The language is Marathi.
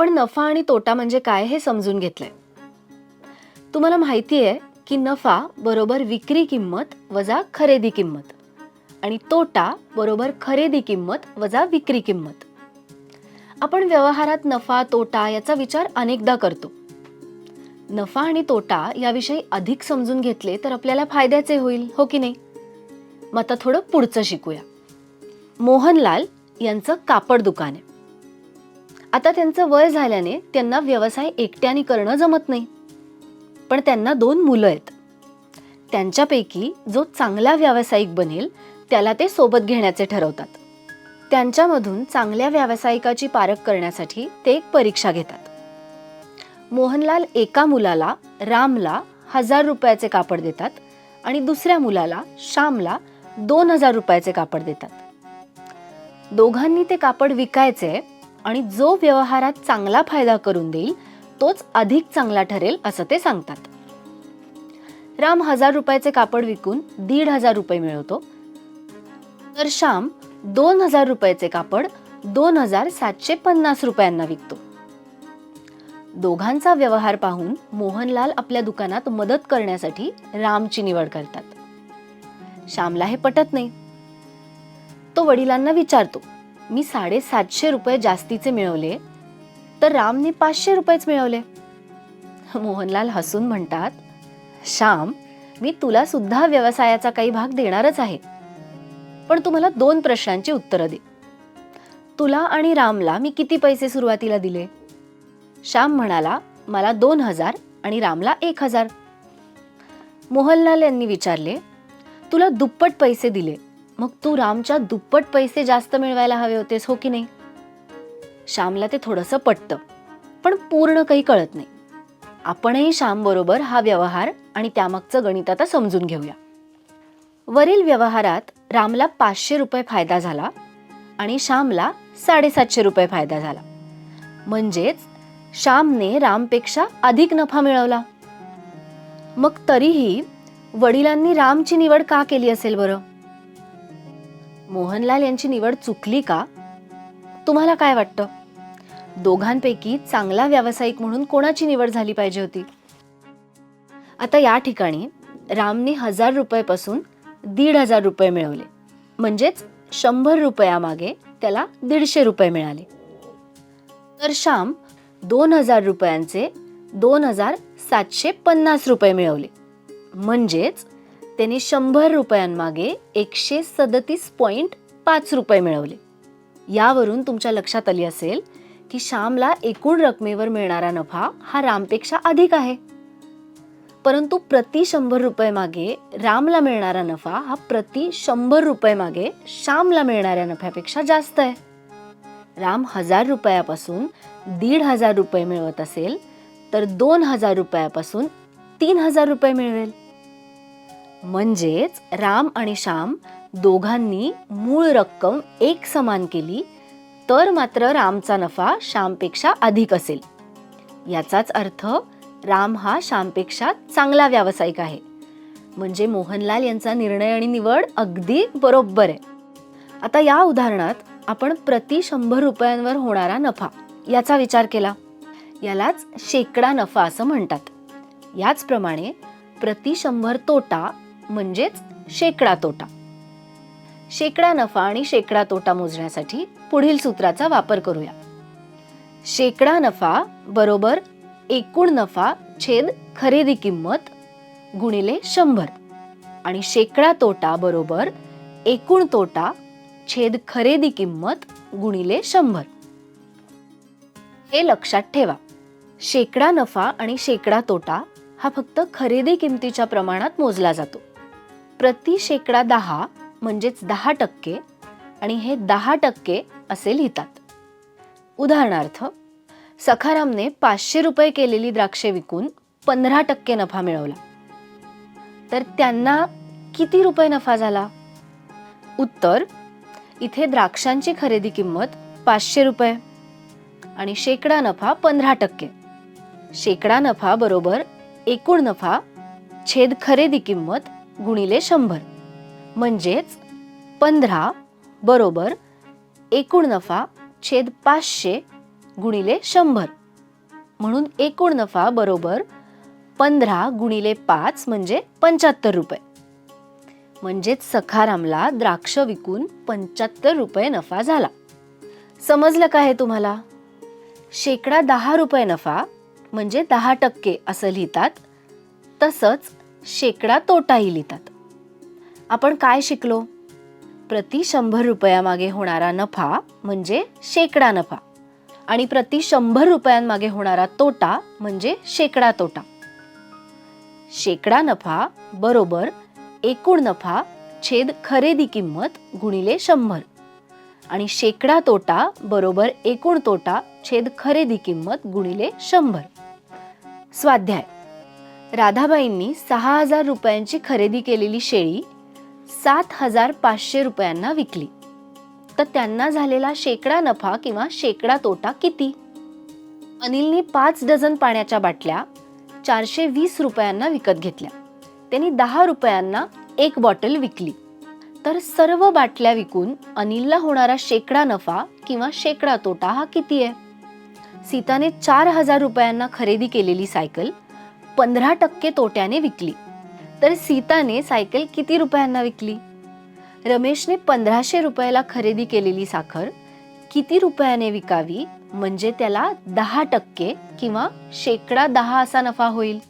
आपण नफा आणि तोटा म्हणजे काय हे समजून घेतलंय. तुम्हाला माहिती आहे की नफा बरोबर विक्री किंमत वजा खरेदी किंमत आणि तोटा बरोबर खरेदी किंमत वजा विक्री किंमत. आपण व्यवहारात नफा तोटा याचा विचार अनेकदा करतो. नफा आणि तोटा याविषयी अधिक समजून घेतले तर आपल्याला फायद्याचे होईल हो की नाही? मग आता थोडं पुढचं शिकूया. मोहनलाल यांचं कापड दुकान आहे. आता त्यांचं वय झाल्याने त्यांना व्यवसाय एकट्याने करणं जमत नाही. पण त्यांना दोन मुलं आहेत. त्यांच्यापैकी जो चांगला व्यावसायिक बनेल त्याला ते सोबत घेण्याचे ठरवतात. त्यांच्यामधून चांगल्या व्यावसायिकाची पारख करण्यासाठी ते एक परीक्षा घेतात. मोहनलाल एका मुलाला रामला हजार रुपयाचे कापड देतात आणि दुसऱ्या मुलाला श्यामला दोन हजार रुपयाचे कापड देतात. दोघांनी ते कापड विकायचे आणि जो व्यवहारात चांगला फायदा करून देईल तोच अधिक चांगला ठरेल असं ते सांगतात. राम हजार रुपयाचे कापड विकून दीड हजार रुपये मिळवतो. तर श्याम दोन हजार रुपयाचे कापड दोन हजार सातशे पन्नास रुपयांना विकतो. दोघांचा व्यवहार पाहून मोहनलाल आपल्या दुकानात मदत करण्यासाठी रामची निवड करतात. श्यामला हे पटत नाही. तो वडिलांना विचारतो मी साडेसातशे रुपये जास्तीचे मिळवले तर रामने पाचशे रुपयेच मिळवले. मोहनलाल हसून म्हणतात श्याम मी तुला सुद्धा व्यवसायाचा काही भाग देणारच आहे पण तुम्हाला दोन प्रश्नांची उत्तरं दे. तुला आणि रामला मी किती पैसे सुरुवातीला दिले श्याम म्हणाला मला दोन हजार आणि रामला एक हजार. मोहनलाल यांनी विचारले तुला दुप्पट पैसे दिले मग तू रामच्या दुप्पट पैसे जास्त मिळवायला हवे होतेस हो की नाही? श्यामला ते थोडंसं पटतं पण पूर्ण काही कळत नाही. आपणही श्याम बरोबर हा व्यवहार आणि त्यामागचं गणित आता समजून घेऊया. वरील व्यवहारात रामला पाचशे रुपये फायदा झाला आणि श्यामला साडेसातशे रुपये फायदा झाला. म्हणजेच श्यामने रामपेक्षा अधिक नफा मिळवला. मग तरीही वडिलांनी रामची निवड का केली असेल बरं? मोहनलाल यांची निवड चुकली का? तुम्हाला काय वाटतं? दोघांपैकी चांगला व्यावसायिक म्हणून कोणाची निवड झाली पाहिजे होती? आता या ठिकाणी रामने हजार रुपयेपासून दीड हजार रुपये मिळवले. म्हणजेच शंभर रुपयामागे त्याला दीडशे रुपये मिळाले. तर श्याम दोन हजार रुपयांचे दोन हजार सातशे पन्नास रुपये मिळवले. म्हणजेच त्याने शंभर रुपयांमागे एकशे सदतीस पॉईंट पाच रुपये मिळवले. यावरून तुमच्या लक्षात आली असेल की श्यामला एकूण रकमेवर मिळणारा नफा हा रामपेक्षा अधिक आहे. परंतु प्रति शंभर रुपये मागे रामला मिळणारा नफा हा प्रति शंभर रुपये मागे श्यामला मिळणाऱ्या नफ्यापेक्षा जास्त आहे. राम हजार रुपयापासून दीड हजार रुपये मिळवत असेल तर दोन हजार रुपयापासून तीन हजार रुपये मिळवेल. म्हणजेच राम आणि श्याम दोघांनी मूळ रक्कम एक समान केली तर मात्र रामचा नफा श्यामपेक्षा अधिक असेल. याचाच अर्थ राम हा श्यामपेक्षा चांगला व्यावसायिक आहे. म्हणजे मोहनलाल यांचा निर्णय आणि निवड अगदी बरोबर आहे. आता या उदाहरणात आपण प्रति शंभर रुपयांवर होणारा नफा याचा विचार केला. यालाच शेकडा नफा असं म्हणतात. याचप्रमाणे प्रति शंभर तोटा म्हणजेच शेकडा तोटा. शेकडा नफा आणि शेकडा तोटा मोजण्यासाठी पुढील सूत्राचा वापर करूया. शेकडा नफा बरोबर एकूण नफा छेद खरेदी किंमत गुणिले शंभर आणि शेकडा तोटा बरोबर एकूण तोटा छेद खरेदी किंमत गुणिले शंभर. हे लक्षात ठेवा. शेकडा नफा आणि शेकडा तोटा हा फक्त खरेदी किमतीच्या प्रमाणात मोजला जातो. प्रति शेकडा दहा म्हणजेच दहा टक्के आणि हे दहा टक्के असे लिहितात. उदाहरणार्थ सखारामने पाचशे रुपये केलेली द्राक्षे विकून पंधरा टक्के नफा मिळवला. तर त्यांना किती रुपये नफा झाला? उत्तर इथे द्राक्षांची खरेदी किंमत पाचशे रुपये आणि शेकडा नफा पंधरा टक्के. शेकडा नफा बरोबर एकूण नफा छेद खरेदी किंमत गुणिले शंभर. म्हणजेच पंधरा बरोबर एकूण नफा छेद पाचशे गुणिले शंभर. म्हणून एकूण नफा बरोबर पंधरा गुणिले पाच म्हणजे पंच्याहत्तर रुपये. म्हणजेच सखारामला द्राक्ष विकून पंच्याहत्तर रुपये नफा झाला. समजलं का हे तुम्हाला? शेकडा दहा रुपये नफा म्हणजे दहा टक्के असं लिहितात. तसंच शेकडा तोटाही लिहितात आपण काय शिकलो? प्रति शंभर रुपयामागे होणारा नफा म्हणजे शेकडा नफा. आणि प्रति शंभर रुपयांमागे होणारा तोटा म्हणजे शेकडा तोटा. शेकडा नफा बरोबर एकूण नफा छेद खरेदी किंमत गुणिले शंभर. आणि शेकडा तोटा बरोबर एकूण तोटा छेद खरेदी किंमत गुणिले शंभर. स्वाध्याय. राधाबाईंनी सहा हजार रुपयांची खरेदी केलेली शेळी सात हजार पाचशे रुपयांना विकली. तर त्यांना झालेला शेकडा नफा किंवा शेकडा तोटा किती? अनिलनी पाच डझन पाण्याच्या बाटल्या चारशे वीस रुपयांना विकत घेतल्या. त्यांनी दहा रुपयांना एक बॉटल विकली. तर सर्व बाटल्या विकून अनिलला होणारा शेकडा नफा किंवा शेकडा तोटा हा किती आहे? सीताने चार हजार रुपयांना खरेदी केलेली सायकल पंधरा टक्के तोट्याने विकली. तर सीताने सायकल किती रुपयांना विकली? रमेशने पंधराशे रुपयाला खरेदी केलेली साखर किती रुपयाने विकावी? म्हणजे त्याला दहा टक्के किंवा शेकडा दहा असा नफा होईल.